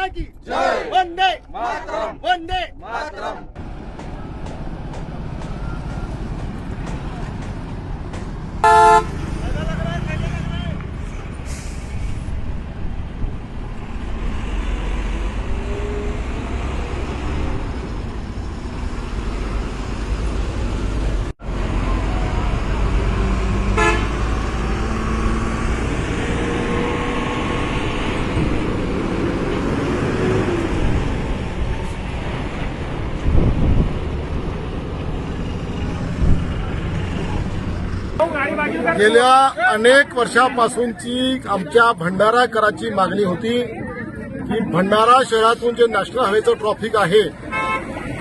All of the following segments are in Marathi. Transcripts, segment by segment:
మాతాకి. వందే. వందే. गेल्या अनेक वर्षापासूनची आमच्या भंडारा कराची मागणी होती की भंडारा शहरातून जे नॅशनल हायवेचं ट्रॉफिक आहे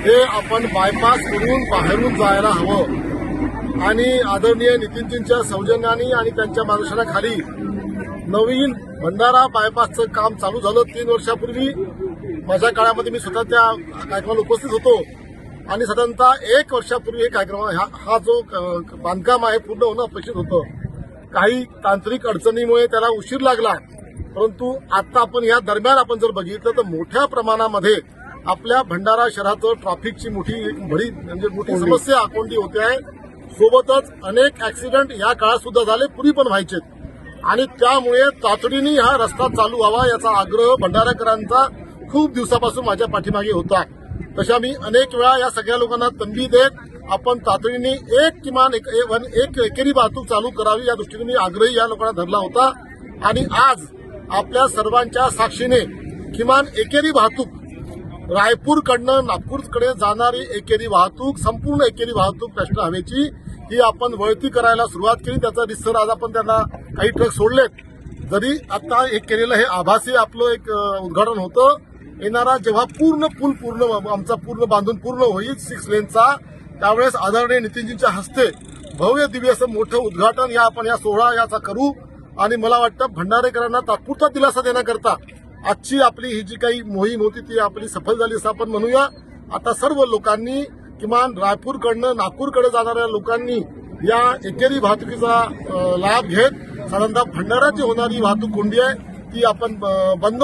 ते आपण बायपास करून बाहेरून जायला हवं. आणि आदरणीय नितीनजींच्या सौजन्याने आणि त्यांच्या मार्गदर्शनाखाली नवीन भंडारा बायपासचं काम चालू झालं तीन वर्षापूर्वी. माझ्या काळामध्ये मी स्वतः त्या कार्यक्रमाला उपस्थित होतो. आणि साधारणतः एक वर्षापूर्वी हे कार्यक्रम हा हा जो बांधकाम आहे पूर्ण होणं अपेक्षित होतं. काही तांत्रिक अडचणीमुळे त्याला उशीर लागला. परंतु आता आपण या दरम्यान आपण जर बघितलं तर मोठ्या प्रमाणामध्ये आपल्या भंडारा शहराचं ट्रॅफिकची मोठी एक बडी म्हणजे मोठी समस्या कोणती होते आहे. सोबतच अनेक ऍक्सिडेंट या काळात सुद्धा झाले पूर्वी पण व्हायचेत आणि त्यामुळे तातडीने हा रस्ता चालू व्हावा याचा आग्रह भंडाराकरांचा खूप दिवसापासून माझ्या पाठीमागे होता. तशा मी अनेक वेळा या सगळ्या लोकांना तंबी देत आपण तातडीने एक किमान एक एक- एकेरी वाहतूक चालू करावी या दृष्टीने मी आग्रही या लोकांना धरला होता. आणि आज आपल्या सर्वांच्या साक्षीने किमान एकेरी वाहतूक रायपूरकडनं नागपूरकडे जाणारी एकेरी वाहतूक संपूर्ण एकेरी वाहतूक प्रश्न हवेची ही आपण वळती करायला सुरुवात केली. त्याचा रिसर आज आपण त्यांना काही ट्रक सोडलेत. जरी आता एक केलेलं हे आभासी आपलं एक उद्घाटन होतं येणारा जेव्हा पूर्ण पूल पूर्ण आमचा पूर्ण बांधून पूर्ण होईल सिक्स लेनचा त्यावेळेस आदरणीय नितीनजींच्या हस्ते भव्य दिव्य असं मोठं उद्घाटन या आपण या सोहळा याचा करू. आणि मला वाटतं भंडारेकरांना तात्पुरता दिलासा देण्याकरता आजची आपली ही जी काही मोहीम होती ती आपली सफल झाली असं आपण म्हणूया. आता सर्व लोकांनी किमान रायपूरकडनं नागपूरकडे जाणाऱ्या लोकांनी या एकेरी वाहतुकीचा लाभ घेत साधारणतः भंडारा जी होणारी वाहतूक कोंडी आहे ती आपण अ, बंद